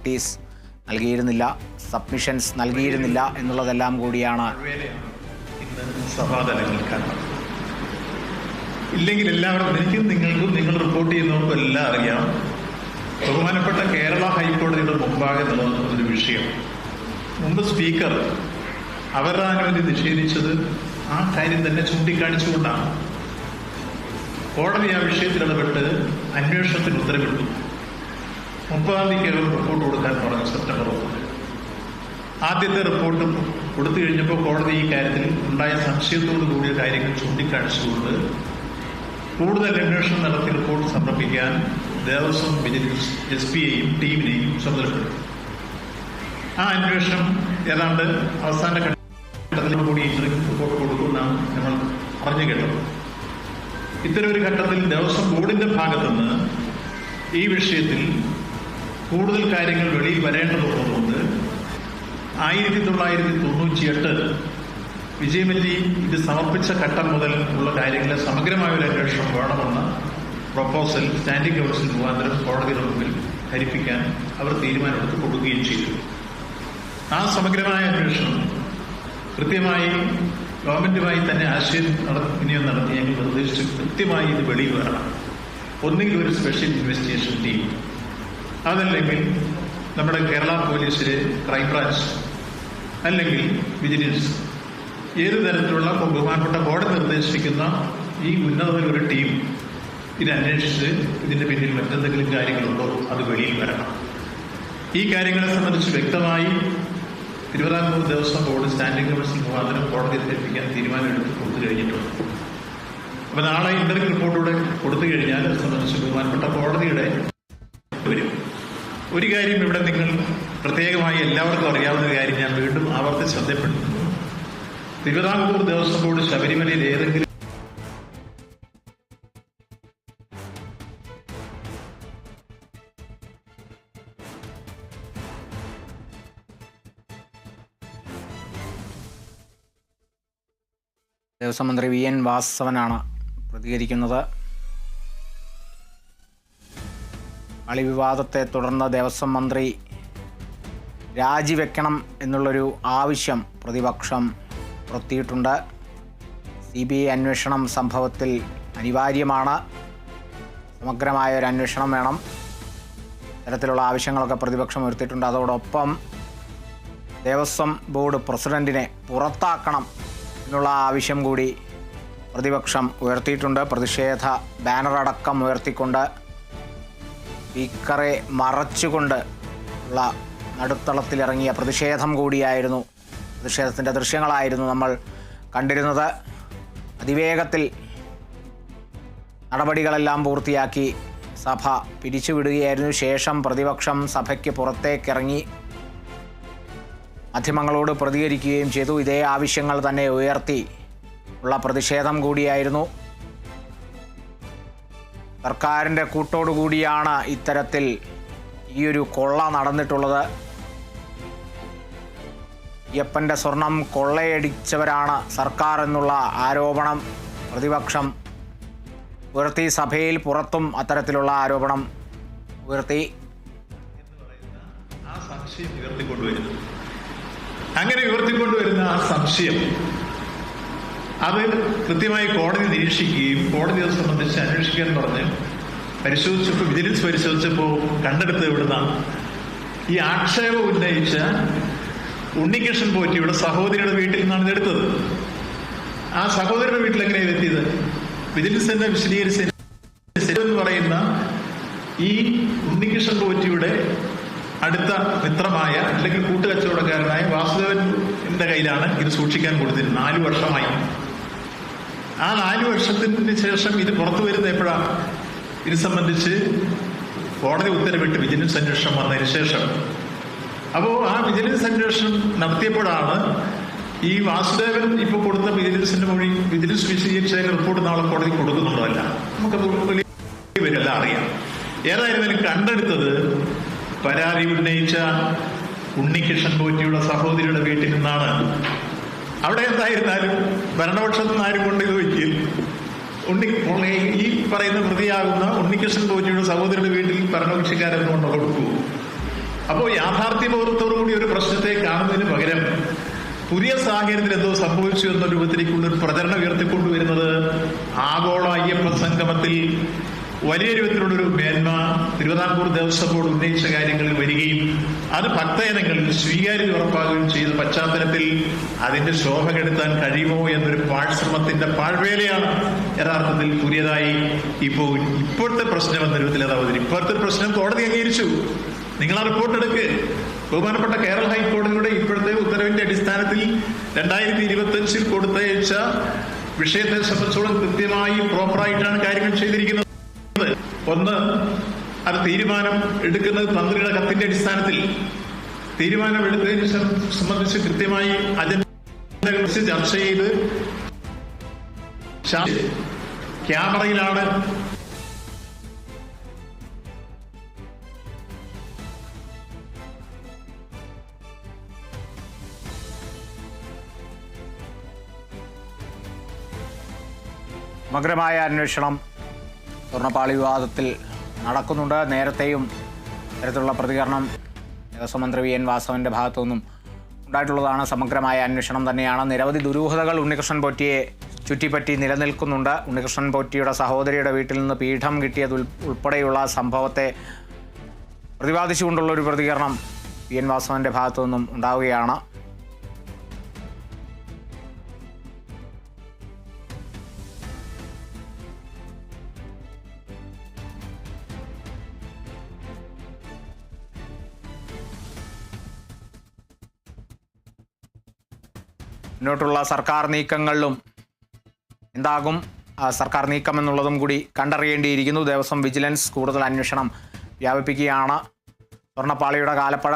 Notice നൽകിയിരുന്നില്ല submissions നൽകിയിരുന്നില്ല എന്നുള്ളതെല്ലാം കൂടിയാണ് ഇല്ലെങ്കിൽ എല്ലാവരും എനിക്കും നിങ്ങൾക്കും നിങ്ങൾ റിപ്പോർട്ട് ചെയ്യുന്നവർക്കും എല്ലാം അറിയാം. ബഹുമാനപ്പെട്ട കേരള ഹൈക്കോടതിയുടെ മുമ്പാകെ നിലനിൽക്കുന്ന ഒരു വിഷയം. മുമ്പ് സ്പീക്കർ അവരുടെ അനുമതി നിഷേധിച്ചത് ആ കാര്യം തന്നെ ചൂണ്ടിക്കാണിച്ചുകൊണ്ടാണ്. കോടതി ആ വിഷയത്തിൽ ഇടപെട്ട് അന്വേഷണത്തിന് ഉത്തരവിട്ടു. മുപ്പതാം റിപ്പോർട്ട് കൊടുക്കാൻ പറഞ്ഞു സെപ്റ്റംബർ ഒന്നിന് ആദ്യത്തെ റിപ്പോർട്ട് കൊടുത്തു കഴിഞ്ഞപ്പോൾ കോടതി ഈ കാര്യത്തിൽ ഉണ്ടായ സംശയത്തോടു കൂടിയ കാര്യങ്ങൾ ചൂണ്ടിക്കാണിച്ചുകൊണ്ട് കൂടുതൽ അന്വേഷണം നടത്തി റിപ്പോർട്ട് സമർപ്പിക്കാൻ ദേവസ്വം വിജിലൻസ് എസ് പിയെയും ടീമിനെയും ചുമതലപ്പെടുത്തി. ആ അന്വേഷണം ഏതാണ്ട് അവസാന ഘട്ടത്തിലും കൂടി റിപ്പോർട്ട് കൊടുക്കുമെന്നാണ് ഞങ്ങൾ പറഞ്ഞു കേട്ടത്. ഇത്തരം ഒരു ഘട്ടത്തിൽ ദേവസ്വം ബോർഡിന്റെ ഭാഗത്തുനിന്ന് ഈ വിഷയത്തിൽ കൂടുതൽ കാര്യങ്ങൾ വെളിയിൽ വരേണ്ടതുള്ളതുകൊണ്ട് ആയിരത്തി തൊള്ളായിരത്തി തൊണ്ണൂറ്റിയെട്ട് വിജയമല്ലി ഇത് സമർപ്പിച്ച ഘട്ടം മുതൽ ഉള്ള കാര്യങ്ങളെ സമഗ്രമായ ഒരു അന്വേഷണം വേണമെന്ന പ്രപ്പോസൽ സ്റ്റാൻഡിംഗ് കൗൺസിൽ മുഖാന്തരം കോടതിയുടെ മുമ്പിൽ ധരിപ്പിക്കാൻ അവർ തീരുമാനമെടുത്ത് കൊടുക്കുകയും ചെയ്തു. ആ സമഗ്രമായ അന്വേഷണം കൃത്യമായി ഗവൺമെന്റുമായി തന്നെ ആശയവിനിമയം നടത്തി ഞങ്ങൾ നിർദ്ദേശിച്ചു. കൃത്യമായി ഇത് വെളിയിൽ വരണം. ഒന്നുകിൽ ഒരു സ്പെഷ്യൽ ഇൻവെസ്റ്റിഗേഷൻ ടീം അതല്ലെങ്കിൽ നമ്മുടെ കേരള പോലീസിലെ ക്രൈംബ്രാഞ്ച് അല്ലെങ്കിൽ വിജിലൻസ് ഏത് തരത്തിലുള്ള ബഹുമാനപ്പെട്ട ബോർഡ് നിർദ്ദേശിക്കുന്ന ഈ ഉന്നതതല ഒരു ടീം ഇതന്വേഷിച്ച് ഇതിന്റെ പിന്നിൽ മറ്റെന്തെങ്കിലും കാര്യങ്ങളുണ്ടോ? അത് വെളിയിൽ വരണം. ഈ കാര്യങ്ങളെ സംബന്ധിച്ച് വ്യക്തമായി തിരുവിതാംകൂർ ദിവസം ബോർഡ് സ്റ്റാൻഡിംഗ് കൗൺസിൽ മുഖാന്തരം കോടതിയിൽ ധരിപ്പിക്കാൻ തീരുമാനമെടുത്ത് കൊടുത്തു കഴിഞ്ഞിട്ടുണ്ട്. അപ്പൊ നാളെ ഇന്റർവ്യൂ റിപ്പോർട്ടൂടെ കൊടുത്തു കഴിഞ്ഞാൽ അത് സംബന്ധിച്ച് ബഹുമാനപ്പെട്ട കോടതിയുടെ വരും. ഒരു കാര്യം ഇവിടെ നിങ്ങൾ പ്രത്യേകമായി എല്ലാവർക്കും അറിയാവുന്ന കാര്യം ഞാൻ വീണ്ടും ആവർത്തി ശ്രദ്ധപ്പെടുന്നു തിരുവിതാംകൂർ ദേവസ്വം ബോർഡ് ശബരിമലയിൽ ഏതെങ്കിലും ദേവസ്വം മന്ത്രി വി എൻ വാസവനാണ് പ്രതികരിക്കുന്നത്. അളി വിവാദത്തെ തുടർന്ന് ദേവസ്വം മന്ത്രി രാജിവെക്കണം എന്നുള്ളൊരു ആവശ്യം പ്രതിപക്ഷം പുറത്തിയിട്ടുണ്ട്. സി ബി ഐ അന്വേഷണം സംഭവത്തിൽ അനിവാര്യമാണ്. സമഗ്രമായ ഒരു അന്വേഷണം വേണം. തരത്തിലുള്ള ആവശ്യങ്ങളൊക്കെ പ്രതിപക്ഷം ഉയർത്തിയിട്ടുണ്ട്. അതോടൊപ്പം ദേവസ്വം ബോർഡ് പ്രസിഡന്റിനെ പുറത്താക്കണം എന്നുള്ള ആവശ്യം കൂടി പ്രതിപക്ഷം ഉയർത്തിയിട്ടുണ്ട്. പ്രതിഷേധ ബാനറടക്കം ഉയർത്തിക്കൊണ്ട് സ്പീക്കറെ മറച്ചുകൊണ്ട് ഉള്ള നടുത്തളത്തിലിറങ്ങിയ പ്രതിഷേധം കൂടിയായിരുന്നു. പ്രതിഷേധത്തിന്റെ ദൃശ്യങ്ങളായിരുന്നു നമ്മൾ കണ്ടിരുന്നത്. അതിവേഗത്തിൽ നടപടികളെല്ലാം പൂർത്തിയാക്കി സഭ പിരിച്ചുവിടുകയായിരുന്നു. ശേഷം പ്രതിപക്ഷം സഭയ്ക്ക് പുറത്തേക്കിറങ്ങി മാധ്യമങ്ങളോട് പ്രതികരിക്കുകയും ചെയ്തു. ഇതേ ആവശ്യങ്ങൾ തന്നെ ഉയർത്തി ഉള്ള പ്രതിഷേധം കൂടിയായിരുന്നു. സർക്കാരിന്റെ കൂട്ടോടുകൂടിയാണ് ഇത്തരത്തിൽ ഈ ഒരു കൊള്ള നടന്നിട്ടുള്ളത്. അയ്യപ്പന്റെ സ്വർണം കൊള്ളയടിച്ചവരാണ് സർക്കാർ എന്നുള്ള ആരോപണം പ്രതിപക്ഷം ഉയർത്തി. സഭയിൽ പുറത്തും അത്തരത്തിലുള്ള ആരോപണം ഉയർത്തി. അങ്ങനെ ഉയർത്തിക്കൊണ്ടുവരുന്ന ആ സംശയം അത് കൃത്യമായി കോടതി നിരീക്ഷിക്കുകയും കോടതി അത് സംബന്ധിച്ച് അന്വേഷിക്കാൻ പറഞ്ഞ് പരിശോധിച്ചപ്പോൾ വിജിലൻസ് പരിശോധിച്ചപ്പോൾ കണ്ടെടുത്ത് ഇവിടുന്ന. ഈ ആക്ഷേപം ഉന്നയിച്ച ഉണ്ണികൃഷ്ണൻ പോറ്റിയുടെ സഹോദരിയുടെ വീട്ടിൽ നിന്നാണ് ഇതെടുത്തത് ആ സഹോദരിയുടെ വീട്ടിൽ എങ്ങനെയാണ് എത്തിയത്? വിജിലൻസ് തന്നെ വിശദീകരിച്ച പറയുന്ന ഈ ഉണ്ണികൃഷ്ണൻ പോറ്റിയുടെ അടുത്ത മിത്രമായ അല്ലെങ്കിൽ കൂട്ടുകച്ചവടക്കാരനായ വാസുദേവന്റെ കയ്യിലാണ് ഇത് സൂക്ഷിക്കാൻ കൊടുത്തിരുന്നത്. നാലു വർഷമായി. ആ നാലു വർഷത്തിന് ശേഷം ഇത് പുറത്തു വരുന്ന എപ്പോഴാണ് ഇത് സംബന്ധിച്ച് കോടതി ഉത്തരവിട്ട് വിജിലൻസ് അന്വേഷണം വന്നതിന് ശേഷം. അപ്പോൾ ആ വിജിലൻസ് അന്വേഷണം നടത്തിയപ്പോഴാണ് ഈ വാസുദേവൻ ഇപ്പൊ കൊടുത്ത വിജിലൻസിന്റെ മൊഴി വിജിലൻസ് വിശദീകരിച്ച റിപ്പോർട്ട് നാളെ കോടതി കൊടുക്കുന്നുണ്ടോ അല്ല? നമുക്കത് വരില്ല അറിയാം. ഏതായിരുന്നാലും കണ്ടെടുത്തത് പരാതി ഉന്നയിച്ച ഉണ്ണികൃഷ്ണൻ പോറ്റിയുടെ സഹോദരിയുടെ വീട്ടിൽ നിന്നാണ്. അവിടെ എന്തായിരുന്നാലും ഭരണപക്ഷത്തു നിന്ന് ആരും കൊണ്ട് ഇത് ഉണ്ണി ഈ പറയുന്ന പ്രതിയാകുന്ന ഉണ്ണികൃഷ്ണൻ പോറ്റിയുടെ സഹോദരന്റെ വീട്ടിൽ ഭരണകക്ഷിക്കാരെന്ന് കൊണ്ട് കൊടുക്കൂ അപ്പോൾ കൂടി ഒരു പ്രശ്നത്തെ കാണുന്നതിന് പകരം പുതിയ സാഹചര്യത്തിൽ എന്തോ സംഭവിച്ചു എന്ന രൂപത്തിലേക്കുള്ള ഒരു പ്രചരണം ഉയർത്തിക്കൊണ്ടുവരുന്നത് ആഗോള അയ്യപ്പ സംഗമത്തിൽ വലിയ രൂപത്തിലുള്ളൊരു മേന്മ തിരുവിതാംകൂർ ദേവസ്വം ബോർഡ് ഉന്നയിച്ച കാര്യങ്ങളിൽ വരികയും അത് ഭക്തജനങ്ങളിൽ സ്വീകാര്യത ഉറപ്പാകുകയും ചെയ്ത പശ്ചാത്തലത്തിൽ അതിന്റെ ശോഭ കെടുത്താൻ കഴിയുമോ എന്നൊരു പാഴ്ശ്രമത്തിന്റെ പാഴ്വേലയാണ് യഥാർത്ഥത്തിൽ പുതിയതായി ഇപ്പോൾ ഇപ്പോഴത്തെ പ്രശ്നം എന്ന രൂപത്തിൽ അത് അവതരി ഇപ്പോഴത്തെ പ്രശ്നം കോടതി അംഗീകരിച്ചു. നിങ്ങൾ ആ റിപ്പോർട്ട് എടുക്ക്. ബഹുമാനപ്പെട്ട കേരള ഹൈക്കോടതിയുടെ ഇപ്പോഴത്തെ ഉത്തരവിന്റെ അടിസ്ഥാനത്തിൽ രണ്ടായിരത്തി ഇരുപത്തി അഞ്ചിൽ കൊടുത്തയച്ച വിഷയത്തെ സംബന്ധിച്ചോളം കൃത്യമായി പ്രോപ്പറായിട്ടാണ് കാര്യങ്ങൾ ചെയ്തിരിക്കുന്നത്. ഒന്ന് അത് തീരുമാനം എടുക്കുന്നത് തന്ത്രിയുടെ കത്തിന്റെ അടിസ്ഥാനത്തിൽ. തീരുമാനം എടുത്തതിന് സംബന്ധിച്ച് കൃത്യമായി അജണ്ട കുറിച്ച് ചർച്ച ചെയ്ത് ക്യാമറയിലാണ്. സമഗ്രമായ അന്വേഷണം സ്വർണപ്പാളി വിവാദത്തിൽ നടക്കുന്നുണ്ട്. നേരത്തെയും ഇത്തരത്തിലുള്ള പ്രതികരണം ദേവസ്വം മന്ത്രി വി എൻ വാസവന്റെ ഭാഗത്തുനിന്നും ഉണ്ടായിട്ടുള്ളതാണ്. സമഗ്രമായ അന്വേഷണം തന്നെയാണ്. നിരവധി ദുരൂഹതകൾ ഉണ്ണികൃഷ്ണൻ പോറ്റിയെ ചുറ്റിപ്പറ്റി നിലനിൽക്കുന്നുണ്ട്. ഉണ്ണികൃഷ്ണൻ പോറ്റിയുടെ സഹോദരിയുടെ വീട്ടിൽ നിന്ന് പീഠം കിട്ടിയത് ഉൾപ്പെടെയുള്ള സംഭവത്തെ പ്രതിപാദിച്ചുകൊണ്ടുള്ള ഒരു പ്രതികരണം വി എൻ വാസവന്റെ ഭാഗത്തു നിന്നും ഉണ്ടാവുകയാണ്. മുന്നോട്ടുള്ള സർക്കാർ നീക്കങ്ങളിലും എന്താകും? സർക്കാർ നീക്കം എന്നുള്ളതും കൂടി കണ്ടറിയേണ്ടിയിരിക്കുന്നു. ദേവസ്വം വിജിലൻസ് കൂടുതൽ അന്വേഷണം വ്യാപിപ്പിക്കുകയാണ്. സ്വർണപ്പാളിയുടെ കാലപ്പഴ